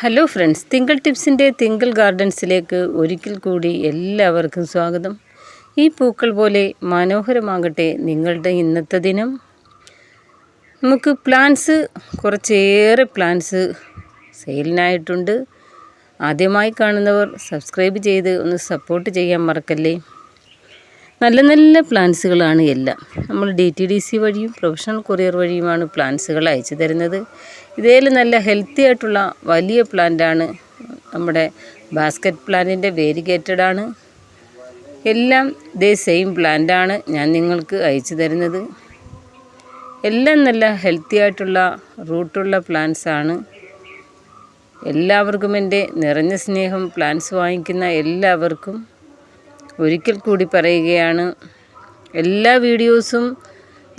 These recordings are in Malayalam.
ഹലോ ഫ്രണ്ട്സ് തിങ്കൾ ടിപ്സിന്റെ തിങ്കൾ ഗാർഡൻസിലേക്ക് ഒരിക്കൽ കൂടി എല്ലാവർക്കും സ്വാഗതം. ഈ പൂക്കൾ പോലെ മനോഹരമാകട്ടെ നിങ്ങളുടെ ഇന്നത്തെ ദിനം. നമുക്ക് പ്ലാന്റ്സ് കുറച്ചേറെ പ്ലാന്റ്സ് സെയിലിനായിട്ടുണ്ട് ആദ്യമായി കാണുന്നവർ സബ്സ്ക്രൈബ് ചെയ്ത് ഒന്ന് സപ്പോർട്ട് ചെയ്യാൻ മറക്കല്ലേ? നല്ല നല്ല പ്ലാൻസുകളാണ് എല്ലാം. നമ്മൾ ഡി ടി ഡി സി വഴിയും പ്രൊഫഷണൽ കൊറിയർ വഴിയുമാണ് പ്ലാൻസുകൾ അയച്ചു തരുന്നത്. ഇതേൽ നല്ല ഹെൽത്തി ആയിട്ടുള്ള വലിയ പ്ലാന്റാണ് നമ്മുടെ ബാസ്ക്കറ്റ് പ്ലാന്റിന്റെ വേരിഗേറ്റഡ് ആണ് എല്ലാം ഇതേ സെയിം പ്ലാന്റാണ് ഞാൻ നിങ്ങൾക്ക് അയച്ചു തരുന്നത്. എല്ലാം നല്ല ഹെൽത്തി ആയിട്ടുള്ള റൂട്ടുള്ള പ്ലാന്റ്സ് ആണ് എല്ലാവർക്കും എന്റെ നിറഞ്ഞ സ്നേഹം പ്ലാന്റ്സ് വാങ്ങിക്കുന്ന എല്ലാവർക്കും ഒരിക്കൽ കൂടി പറയുകയാണ്. എല്ലാ വീഡിയോസും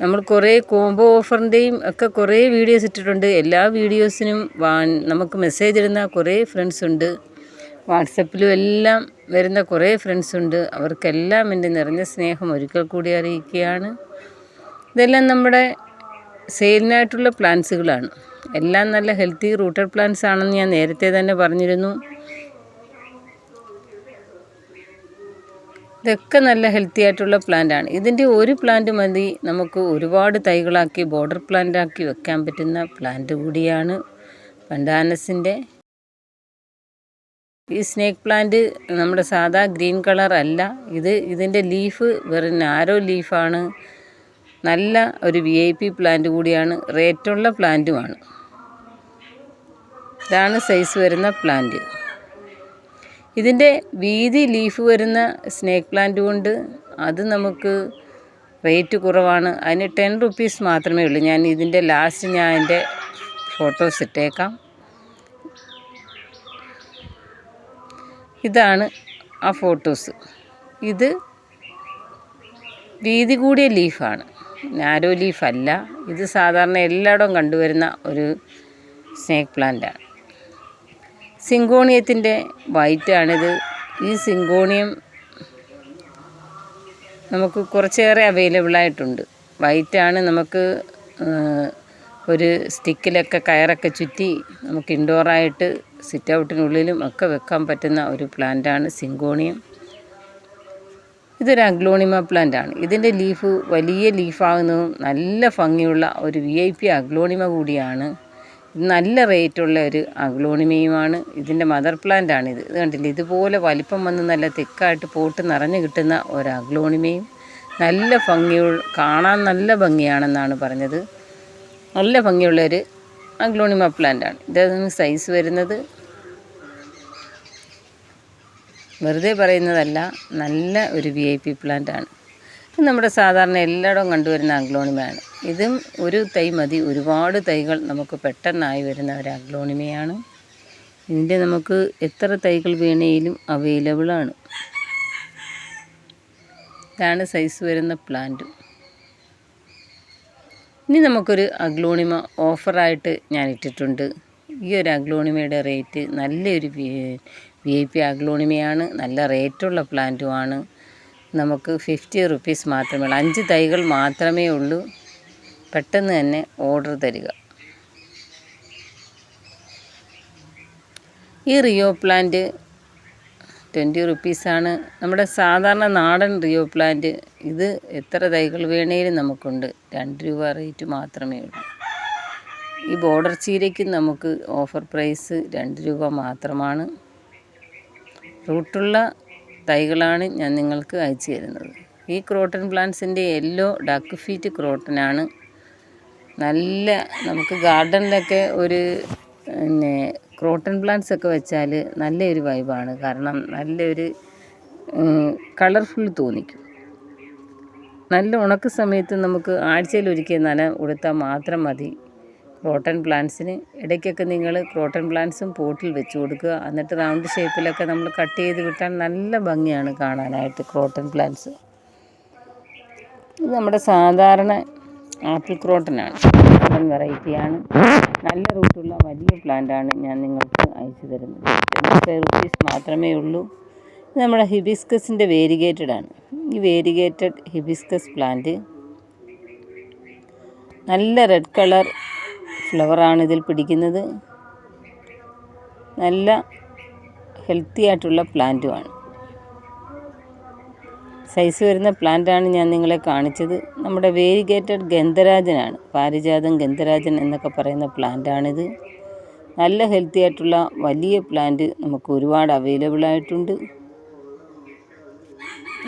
നമ്മൾ കുറേ കോംബോ ഓഫറിന്റെയും ഒക്കെ കുറേ വീഡിയോസ് ഇട്ടിട്ടുണ്ട്. എല്ലാ വീഡിയോസിനും നമുക്ക് മെസ്സേജ് ഇടുന്ന കുറേ ഫ്രണ്ട്സ് ഉണ്ട്. വാട്സപ്പിലും എല്ലാം വരുന്ന കുറേ ഫ്രണ്ട്സ് ഉണ്ട്. അവർക്കെല്ലാം എന്റെ നിറഞ്ഞ സ്നേഹം ഒരിക്കൽ കൂടി അറിയിക്കുകയാണ്. ഇതെല്ലാം നമ്മുടെ സെയിലിനായിട്ടുള്ള പ്ലാന്റ്സുകളാണ് എല്ലാം നല്ല ഹെൽത്തി റൂട്ടഡ് പ്ലാന്റ്സ് ആണെന്ന് ഞാൻ നേരത്തെ തന്നെ പറഞ്ഞിരുന്നു. ഇതൊക്കെ നല്ല ഹെൽത്തി ആയിട്ടുള്ള പ്ലാന്റ് ആണ്. ഇതിന്റെ ഒരു പ്ലാന്റ് മതി. നമുക്ക് ഒരുപാട് തൈകളാക്കി ബോർഡർ പ്ലാന്റ് ആക്കി വെക്കാൻ പറ്റുന്ന പ്ലാന്റ് കൂടിയാണ് പണ്ടാനസിന്റെ ഈ സ്നേക്ക് പ്ലാന്റ് നമ്മുടെ സാധാ ഗ്രീൻ കളർ അല്ല. ഇത് ഇതിന്റെ ലീഫ് വെറും നാരോ ലീഫാണ് നല്ല ഒരു വി ഐ പി പ്ലാന്റ് കൂടിയാണ്. റേറ്റുള്ള പ്ലാന്റുമാണ് ഇതാണ് സൈസ് വരുന്ന പ്ലാന്റ് ഇതിന്റെ വീതി ലീഫ് വരുന്ന സ്നേക്ക് പ്ലാന്റ് കൊണ്ട് അത് നമുക്ക് റേറ്റ് കുറവാണ്. അതിന് ടെൻ റുപ്പീസ് മാത്രമേ ഉള്ളൂ. ഞാൻ ഇതിന്റെ ലാസ്റ്റ് ഞാൻ എന്റെ ഫോട്ടോസ് ഇട്ടേക്കാം. ഇതാണ് ആ ഫോട്ടോസ് ഇത് വീതി കൂടിയ ലീഫാണ് നാരോ ലീഫല്ല ഇത് സാധാരണ എല്ലായിടവും കണ്ടുവരുന്ന ഒരു സ്നേക്ക് പ്ലാന്റാണ് സിങ്കോണിയത്തിന്റെ വൈറ്റാണിത്. ഈ സിങ്കോണിയം നമുക്ക് കുറച്ചേറെ അവൈലബിൾ ആയിട്ടുണ്ട്. വൈറ്റാണ് നമുക്ക് ഒരു സ്റ്റിക്കിലൊക്കെ കയറൊക്കെ ചുറ്റി നമുക്ക് ഇൻഡോറായിട്ട് സിറ്റ് ഔട്ടിനുള്ളിലും ഒക്കെ വെക്കാൻ പറ്റുന്ന ഒരു പ്ലാന്റാണ് സിങ്കോണിയം. ഇതൊരു അഗ്ലോണിമ പ്ലാന്റാണ്. ഇതിന്റെ ലീഫ് വലിയ ലീഫാകുന്നതും നല്ല ഭംഗിയുള്ള ഒരു വി ഐ പി അഗ്ലോണിമ കൂടിയാണ്. നല്ല റേറ്റുള്ള ഒരു അഗ്ലോണിമയുമാണ്. ഇതിന്റെ മദർ പ്ലാന്റ് ആണിത് ഇത് കണ്ടില്ലേ? ഇതുപോലെ വലിപ്പം വന്ന് നല്ല തിക്കായിട്ട് പോട്ട് നിറഞ്ഞു കിട്ടുന്ന ഒരു അഗ്ലോണിമയും. നല്ല ഭംഗിയുള്ള കാണാൻ നല്ല ഭംഗിയാണെന്നാണ് പറഞ്ഞത്. നല്ല ഭംഗിയുള്ള ഒരു അഗ്ലോണിമ പ്ലാന്റ് ആണ് ഇതതിന് സൈസ് വരുന്നത് വെറുതെ പറയുന്നതല്ല നല്ല ഒരു വി ഐ പി പ്ലാന്റ് ആണ്. നമ്മുടെ സാധാരണ എല്ലായിടവും കണ്ടുവരുന്ന അഗ്ലോണിമയാണ്. ഇതും ഒരു തൈ മതി. ഒരുപാട് തൈകൾ നമുക്ക് പെട്ടെന്നായി വരുന്ന ഒരു അഗ്ലോണിമയാണ്. ഇതിന്റെ നമുക്ക് എത്ര തൈകൾ വേണേലും അവൈലബിൾ ആണ്. ഇതാണ് സൈസ് വരുന്ന പ്ലാന്റ് ഇനി നമുക്കൊരു അഗ്ലോണിമ ഓഫറായിട്ട് ഞാൻ ഇട്ടിട്ടുണ്ട്. ഈ ഒരു അഗ്ലോണിമയുടെ റേറ്റ് നല്ലൊരു വി ഐ പി അഗ്ലോണിമയാണ്. നല്ല റേറ്റുള്ള പ്ലാന്റുമാണ് നമുക്ക് ഫിഫ്റ്റി റുപ്പീസ് മാത്രമേ ഉള്ളൂ. അഞ്ച് തൈകൾ മാത്രമേ ഉള്ളൂ. പെട്ടെന്ന് തന്നെ ഓർഡർ തരിക. ഈ റിയോ പ്ലാന്റ് ട്വന്റി റുപ്പീസാണ് നമ്മുടെ സാധാരണ നാടൻ റിയോ പ്ലാന്റ് ഇത് എത്ര തൈകൾ വേണേലും നമുക്കുണ്ട്. രണ്ട് രൂപ റേറ്റ് മാത്രമേ ഉള്ളൂ. ഈ ബോർഡർ ചീരയ്ക്ക് നമുക്ക് ഓഫർ പ്രൈസ് രണ്ട് രൂപ മാത്രമാണ്. റൂട്ടുള്ള തൈകളാണ് ഞാൻ നിങ്ങൾക്ക് അയച്ചു തരുന്നത്. ഈ ക്രോട്ടൺ പ്ലാന്റ്സിന്റെ യെല്ലോ ഡക്ക് ഫീറ്റ് ക്രോട്ടനാണ് നല്ല നമുക്ക് ഗാർഡനിലൊക്കെ ഒരു പിന്നെ ക്രോട്ടൺ പ്ലാന്റ്സ് ഒക്കെ വെച്ചാൽ നല്ലൊരു വൈബാണ്. കാരണം നല്ലൊരു കളർഫുൾ തോന്നിക്കും. നല്ല ഉണക്ക സമയത്ത് നമുക്ക് ആഴ്ചയിൽ ഒരിക്കൽ നന കൊടുത്താൽ മാത്രം മതി. ക്രോട്ടൺ പ്ലാന്റ്സിന് ഇടയ്ക്കൊക്കെ നിങ്ങൾ ക്രോട്ടൺ പ്ലാന്റ്സും പോട്ടിൽ വെച്ച് കൊടുക്കുക. എന്നിട്ട് റൗണ്ട് ഷേപ്പിലൊക്കെ നമ്മൾ കട്ട് ചെയ്ത് വിട്ടാൽ നല്ല ഭംഗിയാണ് കാണാനായിട്ട് ക്രോട്ടൺ പ്ലാന്റ്സ്. ഇത് നമ്മുടെ സാധാരണ ആപ്പിൾ ക്രോട്ടനാണ്. ക്രോട്ടൺ വെറൈറ്റിയാണ് നല്ല റൂട്ടുള്ള വലിയ പ്ലാന്റാണ് ഞാൻ നിങ്ങൾക്ക് അയച്ചു തരുന്നത്. ഫൈവ് റുപ്പീസ് മാത്രമേ ഉള്ളൂ. ഇത് നമ്മുടെ ഹിബിസ്കസിന്റെ വേരിഗേറ്റഡ് ആണ്. ഈ വേരിഗേറ്റഡ് ഹിബിസ്കസ് പ്ലാന്റ് നല്ല റെഡ് കളർ ഫ്ലവറാണ് ഇതിൽ പിടിക്കുന്നത്. നല്ല ഹെൽത്തി ആയിട്ടുള്ള പ്ലാന്റുമാണ് സൈസ് വരുന്ന പ്ലാന്റാണ് ഞാൻ നിങ്ങളെ കാണിച്ചത്. നമ്മുടെ വേരിഗേറ്റഡ് ഗന്ധരാജനാണ്. പാരിജാതം ഗന്ധരാജൻ എന്നൊക്കെ പറയുന്ന പ്ലാന്റാണിത്. നല്ല ഹെൽത്തി ആയിട്ടുള്ള വലിയ പ്ലാന്റ് നമുക്ക് ഒരുപാട് അവൈലബിൾ ആയിട്ടുണ്ട്.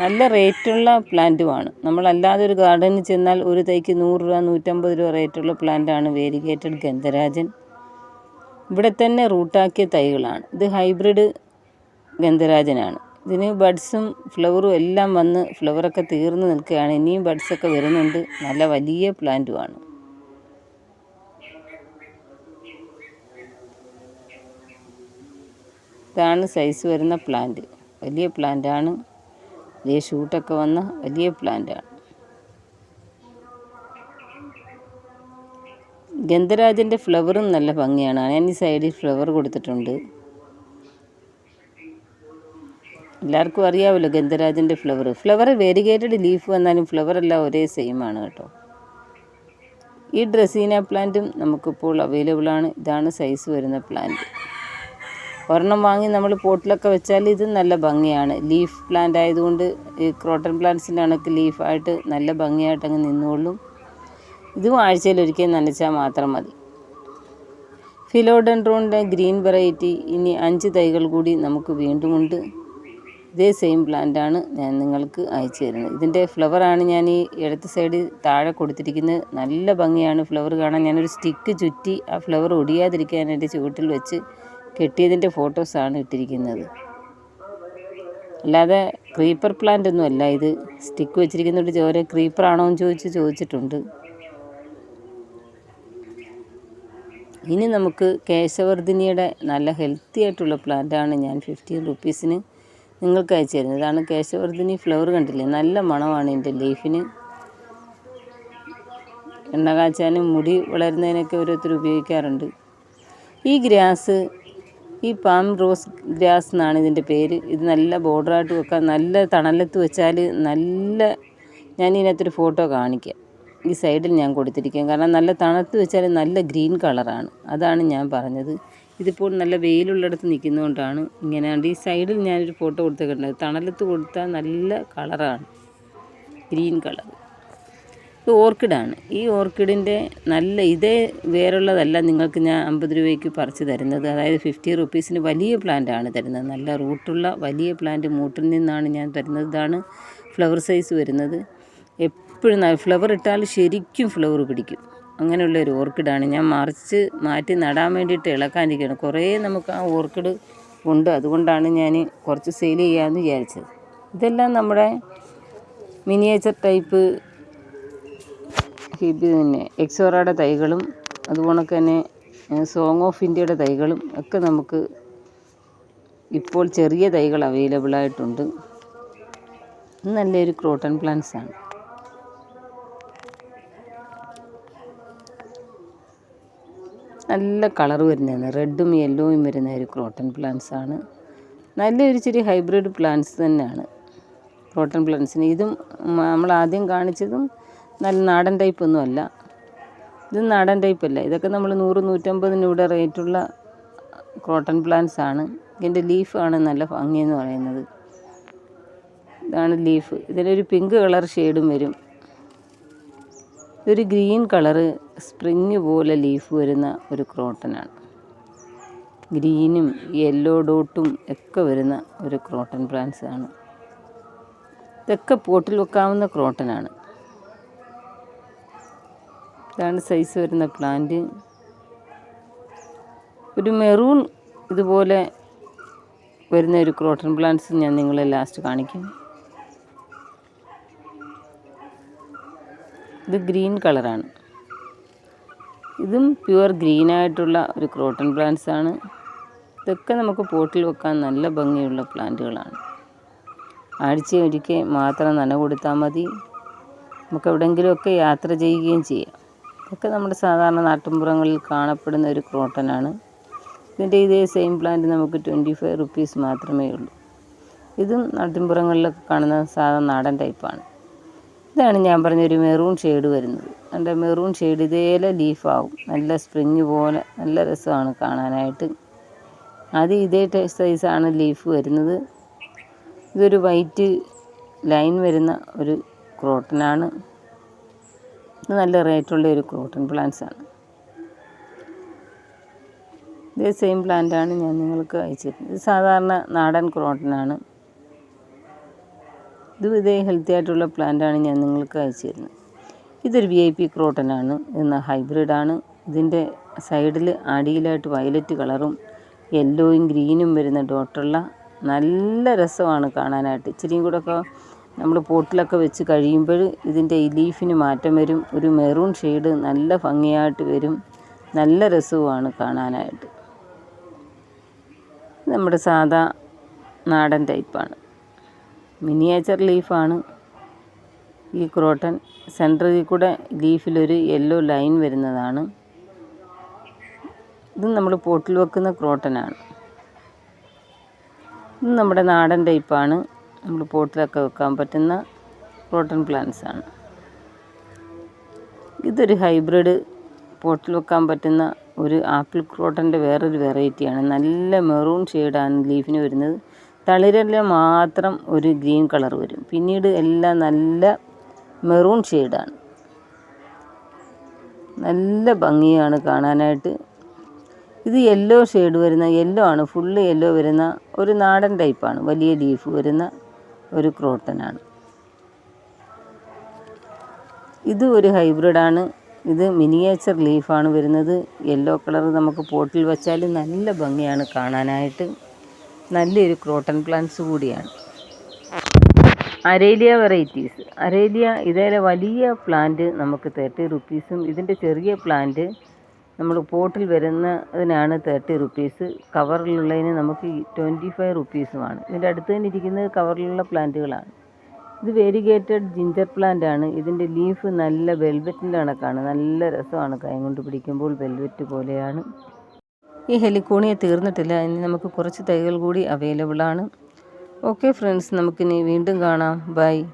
നല്ല റേറ്റുള്ള പ്ലാന്റുമാണ് നമ്മളല്ലാതെ ഒരു ഗാർഡനിൽ ചെന്നാൽ ഒരു തൈക്ക് നൂറ് രൂപ നൂറ്റമ്പത് രൂപ റേറ്റുള്ള പ്ലാന്റാണ് വേരിഗേറ്റഡ് ഗന്ധരാജൻ. ഇവിടെ തന്നെ റൂട്ടാക്കിയ തൈകളാണ്. ഇത് ഹൈബ്രിഡ് ഗന്ധരാജനാണ്. ഇതിന് ബഡ്സും ഫ്ലവറും എല്ലാം വന്ന് ഫ്ലവറൊക്കെ തീർന്നു നിൽക്കുകയാണ്. ഇനിയും ബഡ്സൊക്കെ വരുന്നുണ്ട്. നല്ല വലിയ പ്ലാന്റുമാണ് ഇതാണ് സൈസ് വരുന്ന പ്ലാന്റ്. വലിയ പ്ലാന്റാണ് വലിയ ഷൂട്ടൊക്കെ വന്ന വലിയ പ്ലാന്റാണ് ഗന്ധരാജന്റെ ഫ്ലവറും നല്ല ഭംഗിയാണ്. ഞാൻ ഈ സൈഡിൽ ഫ്ലവർ കൊടുത്തിട്ടുണ്ട്. എല്ലാവർക്കും അറിയാമല്ലോ ഗന്ധരാജന്റെ ഫ്ലവർ ഫ്ലവർ വേരിഗേറ്റഡ് ലീഫ് വന്നാലും ഫ്ലവർ എല്ലാം ഒരേ സെയിം ആണ് കേട്ടോ. ഈ ഡ്രസീന പ്ലാന്റും നമുക്കിപ്പോൾ അവൈലബിൾ ആണ്. ഇതാണ് സൈസ് വരുന്ന പ്ലാന്റ് ഒരെണ്ണം വാങ്ങി നമ്മൾ പോട്ടിലൊക്കെ വെച്ചാൽ ഇത് നല്ല ഭംഗിയാണ്. ലീഫ് പ്ലാന്റ് ആയതുകൊണ്ട് ഈ ക്രോട്ടൺ പ്ലാന്റ്സിന്റെ കണക്ക് ലീഫായിട്ട് നല്ല ഭംഗിയായിട്ട് അങ്ങ് നിന്നുകൊള്ളും ഇതും ആഴ്ചയിൽ ഒരിക്കൽ നനച്ചാൽ മാത്രം മതി. ഫിലോഡൻഡ്രോണിന്റെ ഗ്രീൻ വെറൈറ്റി ഇനി അഞ്ച് തൈകൾ കൂടി നമുക്ക് വീണ്ടുമുണ്ട് ഇതേ സെയിം പ്ലാന്റാണ് ഞാൻ നിങ്ങൾക്ക് അയച്ചു തരുന്നത്. ഇതിന്റെ ഫ്ലവറാണ് ഞാൻ ഈ ഇടത്ത് സൈഡിൽ താഴെ കൊടുത്തിരിക്കുന്നത്. നല്ല ഭംഗിയാണ് ഫ്ലവർ കാണാൻ. ഞാനൊരു സ്റ്റിക്ക് ചുറ്റി ആ ഫ്ലവർ ഒടിയാതിരിക്കാൻ എന്റെ ചുവട്ടിൽ വെച്ച് കെട്ടിയതിന്റെ ഫോട്ടോസാണ് ഇട്ടിരിക്കുന്നത്. അല്ലാതെ ക്രീപ്പർ പ്ലാന്റ് ഒന്നും അല്ല ഇത്. സ്റ്റിക്ക് വെച്ചിരിക്കുന്നതുകൊണ്ട് ചോര ക്രീപ്പറാണോ എന്ന് ചോദിച്ച് ചോദിച്ചിട്ടുണ്ട്. ഇനി നമുക്ക് കേശവർദ്ധിനിയുടെ നല്ല ഹെൽത്തി ആയിട്ടുള്ള പ്ലാന്റാണ് ഞാൻ ഫിഫ്റ്റീൻ റുപ്പീസിന് നിങ്ങൾക്ക് അയച്ചു തരുന്നത്. ഇതാണ് കേശവർദ്ധിനി ഫ്ലവർ കണ്ടില്ലേ? നല്ല മണമാണ് ഇതിന്റെ ലീഫിന് എണ്ണ കാച്ചാനും മുടി വളരുന്നതിനൊക്കെ ഓരോരുത്തർ ഉപയോഗിക്കാറുണ്ട്. ഈ ഗ്രാസ് ഈ പാം റോസ് ഗ്രാസ് എന്നാണ് ഇതിന്റെ പേര്. ഇത് നല്ല ബോർഡറായിട്ട് വെക്കാൻ നല്ല തണലത്ത് വെച്ചാൽ നല്ല ഞാൻ ഇതിനകത്തൊരു ഫോട്ടോ കാണിക്കാം. ഈ സൈഡിൽ ഞാൻ കൊടുത്തിരിക്കാം കാരണം നല്ല തണുത്ത് വെച്ചാൽ നല്ല ഗ്രീൻ കളറാണ് അതാണ് ഞാൻ പറഞ്ഞത്. ഇതിപ്പോൾ നല്ല വെയിലുള്ളിടത്ത് നിൽക്കുന്നതുകൊണ്ടാണ് ഇങ്ങനെയാണ് ഈ സൈഡിൽ ഞാനൊരു ഫോട്ടോ കൊടുത്തിട്ടുണ്ട്. തണലത്ത് കൊടുത്താൽ നല്ല കളറാണ്. Green colour. ഇത് ഓർക്കിഡാണ് ഈ ഓർക്കിഡിന്റെ നല്ല ഇതേ വേറുള്ളതല്ല നിങ്ങൾക്ക് ഞാൻ അമ്പത് രൂപയ്ക്ക് പറിച്ച് തരുന്നത്. അതായത് ഫിഫ്റ്റി റുപ്പീസിന് വലിയ പ്ലാന്റാണ് തരുന്നത്. നല്ല റൂട്ടുള്ള വലിയ പ്ലാന്റ് മൂട്ടിൽ നിന്നാണ് ഞാൻ തരുന്നത്. ഇതാണ് ഫ്ലവർ സൈസ് വരുന്നത്. എപ്പോഴും ഫ്ലവർ ഇട്ടാൽ ശരിക്കും ഫ്ലവർ പിടിക്കും. അങ്ങനെയുള്ള ഒരു ഓർക്കിഡാണ്. ഞാൻ മറിച്ച് മാറ്റി നടാൻ വേണ്ടിയിട്ട് ഇളക്കാനിരിക്കുകയാണ്. കുറേ നമുക്ക് ആ ഓർക്കിഡ് ഉണ്ട്. അതുകൊണ്ടാണ് ഞാൻ കുറച്ച് സെയിൽ ചെയ്യാമെന്ന് വിചാരിച്ചത്. ഇതെല്ലാം നമ്മുടെ മിനിയേച്ചർ ടൈപ്പ് പിന്നെ എക്സോറയുടെ തൈകളും അതുപോലെ തന്നെ സോങ് ഓഫ് ഇന്ത്യയുടെ തൈകളും ഒക്കെ നമുക്ക് ഇപ്പോൾ ചെറിയ തൈകൾ അവൈലബിൾ ആയിട്ടുണ്ട്. നല്ലൊരു ക്രോട്ടൺ പ്ലാന്റ്സ് നല്ല കളർ വരുന്നതാണ്. റെഡും യെല്ലോയും വരുന്ന ഒരു ക്രോട്ടൺ പ്ലാന്റ്സ് ആണ്. നല്ലൊരു ചെറിയ ഹൈബ്രിഡ് പ്ലാന്റ്സ് തന്നെയാണ്. ക്രോട്ടൺ പ്ലാന്റ്സിന് ഇതും നമ്മൾ ആദ്യം കാണിച്ചതും നല്ല നാടൻ ടൈപ്പ് ഒന്നും അല്ല. ഇത് നാടൻ ടൈപ്പ് അല്ല. ഇതൊക്കെ നമ്മൾ നൂറ് നൂറ്റമ്പതിന് ഇവിടെ റേറ്റുള്ള ക്രോട്ടൺ പ്ലാന്റ്സ് ആണ്. ഇതിന്റെ ലീഫാണ് നല്ല ഭംഗിയെന്ന് പറയുന്നത്. ഇതാണ് ലീഫ്. ഇതിലൊരു പിങ്ക് കളർ ഷെയ്ഡും വരും. ഇതൊരു ഗ്രീൻ കളറ് സ്പ്രിങ് പോലെ ലീഫ് വരുന്ന ഒരു ക്രോട്ടനാണ്. ഗ്രീനും യെല്ലോ ഡോട്ടും ഒക്കെ വരുന്ന ഒരു ക്രോട്ടൺ പ്ലാന്റ്സ് ആണ്. ഇതൊക്കെ പോട്ടിൽ വെക്കാവുന്ന ക്രോട്ടനാണ്. ഇതാണ് സൈസ് വരുന്ന പ്ലാന്റ്. ഒരു മെറൂൺ ഇതുപോലെ വരുന്ന ഒരു ക്രോട്ടൺ പ്ലാന്റ്സ് ഞാൻ നിങ്ങളെ ലാസ്റ്റ് കാണിക്കാം. ഇത് ഗ്രീൻ കളറാണ്. ഇതും പ്യുവർ ഗ്രീനായിട്ടുള്ള ഒരു ക്രോട്ടൺ പ്ലാന്റ്സ് ആണ്. ഇതൊക്കെ നമുക്ക് പോട്ടിൽ വെക്കാൻ നല്ല ഭംഗിയുള്ള പ്ലാന്റുകളാണ്. ആഴ്ച ഒരിക്കൽ മാത്രം നന കൊടുത്താൽ മതി. നമുക്ക് എവിടെയെങ്കിലുമൊക്കെ യാത്ര ചെയ്യുകയും ചെയ്യാം. ഇതൊക്കെ നമ്മുടെ സാധാരണ നാട്ടിൻപുറങ്ങളിൽ കാണപ്പെടുന്ന ഒരു ക്രോട്ടനാണ് ഇതിന്റെ ഇതേ സെയിം പ്ലാന്റ് നമുക്ക് ട്വന്റി ഫൈവ് റുപ്പീസ് മാത്രമേ ഉള്ളൂ. ഇതും നാട്ടിൻപുറങ്ങളിലൊക്കെ കാണുന്ന സാധാരണ നാടൻ ടൈപ്പാണ്. ഇതാണ് ഞാൻ പറഞ്ഞ ഒരു മെറൂൺ ഷെയ്ഡ് വരുന്നത്. എന്റെ മെറൂൺ ഷെയ്ഡ് ഇതേലെ ലീഫാവും നല്ല സ്പ്രിങ് പോലെ നല്ല രസമാണ് കാണാനായിട്ട്. അത് ഇതേ സൈസാണ് ലീഫ് വരുന്നത്. ഇതൊരു വൈറ്റ് ലൈൻ വരുന്ന ഒരു ക്രോട്ടനാണ് ഇത് നല്ല റേറ്റുള്ള ഒരു ക്രോട്ടൺ പ്ലാന്റ്സ് ആണ്. ഇതേ സെയിം പ്ലാന്റാണ് ഞാൻ നിങ്ങൾക്ക് അയച്ചിരുന്നത്. ഇത് സാധാരണ നാടൻ ക്രോട്ടനാണ് ഇത് ഇതേ ഹെൽത്തി ആയിട്ടുള്ള പ്ലാന്റാണ് ഞാൻ നിങ്ങൾക്ക് അയച്ചു തരുന്നത്. ഇതൊരു വി ഐ പി ക്രോട്ടനാണ് എന്ന ഹൈബ്രിഡാണ് ഇതിന്റെ സൈഡിൽ അടിയിലായിട്ട് വയലറ്റ് കളറും യെല്ലോയും ഗ്രീനും വരുന്ന ഡോട്ടുള്ള നല്ല രസമാണ് കാണാനായിട്ട്. ഇച്ചിരിയും കൂടെ ഒക്കെ നമ്മൾ പോട്ടിലൊക്കെ വെച്ച് കഴിയുമ്പോൾ ഇതിന്റെ ഈ ലീഫിന് മാറ്റം വരും. ഒരു മെറൂൺ ഷെയ്ഡ് നല്ല ഭംഗിയായിട്ട് വരും. നല്ല രസവുമാണ് കാണാനായിട്ട്. നമ്മുടെ സാധാ നാടൻ ടൈപ്പാണ് മിനിയേച്ചർ ലീഫാണ്. ഈ ക്രോട്ടൺ സെന്ററിൽ കൂടെ ലീഫിലൊരു യെല്ലോ ലൈൻ വരുന്നതാണ്. ഇത് നമ്മൾ പോട്ടിൽ വെക്കുന്ന ക്രോട്ടനാണ്. ഇത് നമ്മുടെ നാടൻ ടൈപ്പാണ്. നമ്മൾ പോട്ടിലൊക്കെ വെക്കാൻ പറ്റുന്ന ക്രോട്ടൺ പ്ലാന്റ്സ് ആണ്. ഇതൊരു ഹൈബ്രിഡ് പോട്ടിൽ വെക്കാൻ പറ്റുന്ന ഒരു ആപ്പിൾ ക്രോട്ടന്റെ വേറൊരു വെറൈറ്റിയാണ്. നല്ല മെറൂൺ ഷെയ്ഡാണ് ലീഫിന് വരുന്നത്. തളിരെല്ലാം മാത്രം ഒരു ഗ്രീൻ കളർ വരും. പിന്നീട് എല്ലാം നല്ല മെറൂൺ ഷെയ്ഡാണ്. നല്ല ഭംഗിയാണ് കാണാനായിട്ട്. ഇത് യെല്ലോ ഷെയ്ഡ് വരുന്ന യെല്ലോ ആണ്. ഫുള്ള് യെല്ലോ വരുന്ന ഒരു നാടൻ ടൈപ്പാണ് വലിയ ലീഫ് വരുന്ന ഒരു ക്രോട്ടനാണ്. ഇത് ഒരു ഹൈബ്രിഡാണ് ഇത് മിനിയേച്ചർ ലീഫാണ് വരുന്നത്. യെല്ലോ കളർ നമുക്ക് പോട്ടിൽ വെച്ചാൽ നല്ല ഭംഗിയാണ് കാണാനായിട്ട്. നല്ലൊരു ക്രോട്ടൺ പ്ലാന്റ്സ് കൂടിയാണ്. Aralia varieties. അരേലിയ ഇതേലെ വലിയ പ്ലാന്റ് നമുക്ക് തേർട്ടി റുപ്പീസും ഇതിന്റെ ചെറിയ പ്ലാന്റ് നമ്മൾ പോട്ടിൽ വരുന്നതിനാണ് തേർട്ടി റുപ്പീസ്. കവറിലുള്ളതിന് നമുക്ക് ട്വന്റി ഫൈവ് റുപ്പീസുമാണ്. ഇതിന്റെ അടുത്ത് തന്നെ ഇരിക്കുന്നത് കവറിലുള്ള പ്ലാന്റുകളാണ്. ഇത് വേരിഗേറ്റഡ് ജിഞ്ചർ പ്ലാന്റ് ആണ് ഇതിന്റെ ലീഫ് നല്ല വെൽവെറ്റിന്റെ കണക്കാണ്. നല്ല രസമാണ് കൈ കൊണ്ട് പിടിക്കുമ്പോൾ വെൽവെറ്റ് പോലെയാണ്. ഈ ഹെലിക്കോണിയ തീർന്നിട്ടില്ല. ഇനി നമുക്ക് കുറച്ച് തൈകൾ കൂടി അവൈലബിൾ ആണ്. ഓക്കെ ഫ്രണ്ട്സ് നമുക്കിനി വീണ്ടും കാണാം. ബൈ